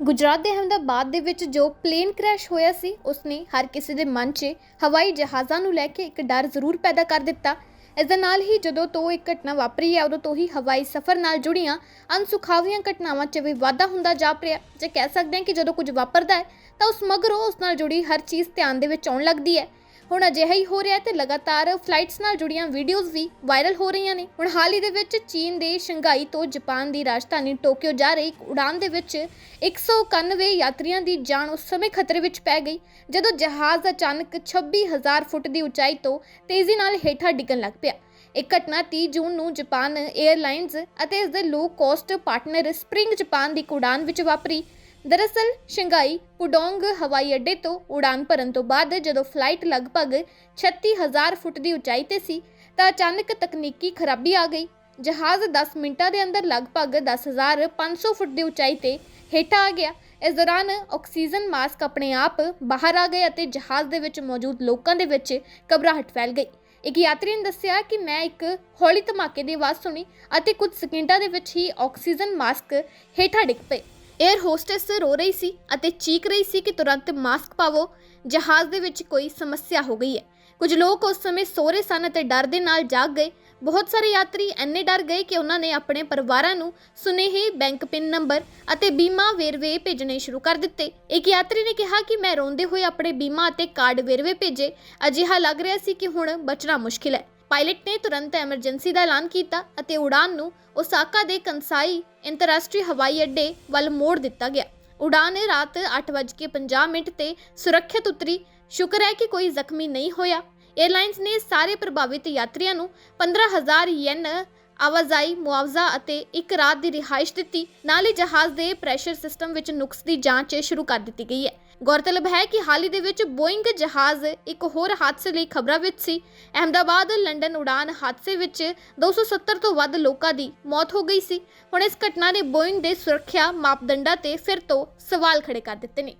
ਗੁਜਰਾਤ ਦੇ ਅਹਿਮਦਾਬਾਦ ਦੇ ਵਿੱਚ ਜੋ ਪਲੇਨ ਕ੍ਰੈਸ਼ ਹੋਇਆ ਸੀ, ਉਸਨੇ ਹਰ ਕਿਸੇ ਦੇ ਮਨ 'ਚ ਹਵਾਈ ਜਹਾਜ਼ਾਂ ਨੂੰ ਲੈ ਕੇ ਇੱਕ ਡਰ ਜ਼ਰੂਰ ਪੈਦਾ ਕਰ ਦਿੱਤਾ। ਇਸ ਦੇ ਨਾਲ ਹੀ ਜਦੋਂ ਤੋਂ ਇਹ ਘਟਨਾ ਵਾਪਰੀ ਹੈ ਉਦੋਂ ਤੋਂ ਹੀ ਹਵਾਈ ਸਫ਼ਰ ਨਾਲ ਜੁੜੀਆਂ ਅਨਸੁਖਾਵੀਆਂ ਘਟਨਾਵਾਂ 'ਚ ਵੀ ਵਾਧਾ ਹੁੰਦਾ ਜਾ ਰਿਹਾ ਜੇ ਕਹਿ ਸਕਦੇ ਹਾਂ ਕਿ ਜਦੋਂ ਕੁਝ ਵਾਪਰਦਾ ਹੈ, ਤਾਂ ਉਸ ਮਗਰੋਂ ਉਸ ਨਾਲ ਜੁੜੀ ਹਰ ਚੀਜ਼ ਧਿਆਨ ਦੇ ਵਿੱਚ ਆਉਣ ਲੱਗਦੀ ਹੈ। ਹੁਣ ਅਜਿਹਾ ਹੀ ਹੋ ਰਿਹਾ ਹੈ ਤੇ ਲਗਾਤਾਰ ਫਲਾਈਟਸ ਨਾਲ ਜੁੜੀਆਂ ਵੀਡੀਓਜ਼ ਵੀ ਵਾਇਰਲ ਹੋ ਰਹੀਆਂ ਨੇ। ਹੁਣ ਹਾਲ ਹੀ ਦੇ ਵਿੱਚ ਚੀਨ ਦੇ ਸ਼ੰਘਾਈ ਤੋਂ ਜਾਪਾਨ ਦੀ ਰਾਜਧਾਨੀ ਟੋਕੀਓ ਜਾ ਰਹੀ ਇੱਕ ਉਡਾਨ ਦੇ ਵਿੱਚ 191 ਯਾਤਰੀਆਂ ਦੀ ਜਾਨ ਉਸ ਸਮੇਂ ਖਤਰੇ ਵਿੱਚ ਪੈ ਗਈ, ਜਦੋਂ ਜਹਾਜ਼ ਅਚਾਨਕ 26000 ਫੁੱਟ ਦੀ ਉਚਾਈ ਤੋਂ ਤੇਜ਼ੀ ਨਾਲ ਹੇਠਾਂ ਡਿੱਗਣ ਲੱਗ ਪਿਆ। ਇਹ ਘਟਨਾ 30 ਜੂਨ ਨੂੰ ਜਾਪਾਨ 에ਅਰਲਾਈਨਜ਼ ਅਤੇ ਇਸ ਦੇ low cost partner Spring Japan ਦੀ ਉਡਾਨ ਵਿੱਚ ਵਾਪਰੀ। ਦਰਅਸਲ, ਸ਼ੰਘਾਈ ਪੁਡੋਂਗ ਹਵਾਈ ਅੱਡੇ ਤੋਂ ਉਡਾਨ ਭਰਨ ਤੋਂ ਬਾਅਦ ਜਦੋਂ ਫਲਾਈਟ ਲਗਭਗ 36000 ਫੁੱਟ ਦੀ ਉਚਾਈ ਤੇ ਸੀ, ਤਾਂ ਅਚਾਨਕ ਤਕਨੀਕੀ ਖਰਾਬੀ ਆ ਗਈ। ਜਹਾਜ਼ 10 ਮਿੰਟਾਂ ਦੇ ਅੰਦਰ ਲਗਭਗ 10500 ਫੁੱਟ ਦੀ ਉਚਾਈ ਤੇ ਹੇਠਾਂ ਆ ਗਿਆ। ਇਸ ਦੌਰਾਨ ਆਕਸੀਜਨ ਮਾਸਕ ਆਪਣੇ ਆਪ ਬਾਹਰ ਆ ਗਏ ਅਤੇ ਜਹਾਜ਼ ਦੇ ਵਿੱਚ ਮੌਜੂਦ ਲੋਕਾਂ ਦੇ ਵਿੱਚ ਘਬਰਾਹਟ ਫੈਲ ਗਈ। ਇੱਕ ਯਾਤਰੀ ਨੇ ਦੱਸਿਆ ਕਿ ਮੈਂ ਇੱਕ ਹੌਲੀ ਧਮਾਕੇ ਦੀ ਆਵਾਜ਼ ਸੁਣੀ ਅਤੇ ਕੁਝ ਸਕਿੰਟਾਂ ਦੇ ਵਿੱਚ ਹੀ ਆਕਸੀਜਨ ਮਾਸਕ ਹੇਠਾਂ ਡਿੱਗ ਪਏ। 에ਅਰ ਹੋਸਟੈਸ ਰੋ ਰਹੀ ਸੀ ਅਤੇ ਚੀਕ ਰਹੀ ਸੀ ਕਿ ਤੁਰੰਤ ਮਾਸਕ ਪਾਵੋ। ਜਹਾਜ਼ ਦੇ ਵਿੱਚ ਕੋਈ ਸਮੱਸਿਆ ਹੋ ਗਈ ਹੈ। ਕੁਝ ਲੋਕ ਉਸ ਸਮੇਂ ਸੋ ਰਹੇ ਸਨ ਅਤੇ ਡਰ ਦੇ ਨਾਲ ਜਾਗ ਗਏ। ਬਹੁਤ ਸਾਰੇ ਯਾਤਰੀ ਇੰਨੇ ਡਰ ਗਏ ਕਿ ਉਹਨਾਂ ਨੇ ਆਪਣੇ ਪਰਿਵਾਰਾਂ ਨੂੰ ਸੁਨੇਹੇ, ਬੈਂਕ ਪਿੰਨ ਨੰਬਰ ਅਤੇ ਬੀਮਾ ਵੇਰਵੇ ਭੇਜਣੇ ਸ਼ੁਰੂ ਕਰ ਦਿੱਤੇ। ਇੱਕ ਯਾਤਰੀ ਨੇ ਕਿਹਾ ਕਿ ਮੈਂ ਰੋਂਦੇ ਹੋਏ ਆਪਣੇ ਬੀਮਾ ਅਤੇ ਕਾਰਡ ਵੇਰਵੇ ਭੇਜੇ। ਅਜਿਹਾ ਲੱਗ ਰਿਹਾ ਸੀ ਕਿ ਹੁਣ ਬਚਣਾ ਮੁਸ਼ਕਿਲ ਹੈ। ਪਾਇਲਟ ਨੇ ਤੁਰੰਤ ਐਮਰਜੈਂਸੀ ਦਾ ਐਲਾਨ ਕੀਤਾ ਅਤੇ ਉਡਾਨ ਨੂੰ ਓਸਾਕਾ ਦੇ ਕੰਸਾਈ ਅੰਤਰਰਾਸ਼ਟਰੀ ਹਵਾਈ ਅੱਡੇ ਵੱਲ ਮੋੜ ਦਿੱਤਾ ਗਿਆ। ਉਡਾਨ ਰਾਤ 8:50 ਮਿੰਟ ਤੇ ਸੁਰੱਖਿਅਤ ਉਤਰੀ। ਸ਼ੁਕਰ ਹੈ ਕਿ ਕੋਈ ਜ਼ਖਮੀ ਨਹੀਂ ਹੋਇਆ। ਏਅਰਲਾਈਨਸ ਨੇ ਸਾਰੇ ਪ੍ਰਭਾਵਿਤ ਯਾਤਰੀਆਂ ਨੂੰ 15000 ਯੈਨ ਆਵਾਜਾਈ, ਮੁਆਵਜ਼ਾ ਅਤੇ ਇੱਕ ਰਾਤ ਦੀ ਰਿਹਾਇਸ਼ ਦਿੱਤੀ। ਨਾਲ ਹੀ ਜਹਾਜ਼ ਦੇ ਪ੍ਰੈਸ਼ਰ ਸਿਸਟਮ ਵਿੱਚ ਨੁਕਸ ਦੀ ਜਾਂਚ ਸ਼ੁਰੂ ਕਰ ਦਿੱਤੀ ਗਈ ਹੈ। ਗੌਰਤਲਬ ਹੈ ਕਿ ਹਾਲ ਹੀ ਦੇ ਵਿੱਚ ਬੋਇੰਗ ਜਹਾਜ਼ ਇੱਕ ਹੋਰ ਹਾਦਸੇ ਲਈ ਖਬਰਾਂ ਵਿੱਚ ਸੀ। ਅਹਿਮਦਾਬਾਦ, ਲੰਡਨ ਉਡਾਨ ਹਾਦਸੇ ਵਿੱਚ 270 ਤੋਂ ਵੱਧ ਲੋਕਾਂ ਦੀ ਮੌਤ ਹੋ ਗਈ ਸੀ। ਹੁਣ ਇਸ ਘਟਨਾ ਨੇ ਬੋਇੰਗ ਦੇ ਸੁਰੱਖਿਆ ਮਾਪਦੰਡਾਂ ਤੇ ਫਿਰ ਤੋਂ ਸਵਾਲ ਖੜੇ ਕਰ ਦਿੱਤੇ ਨੇ।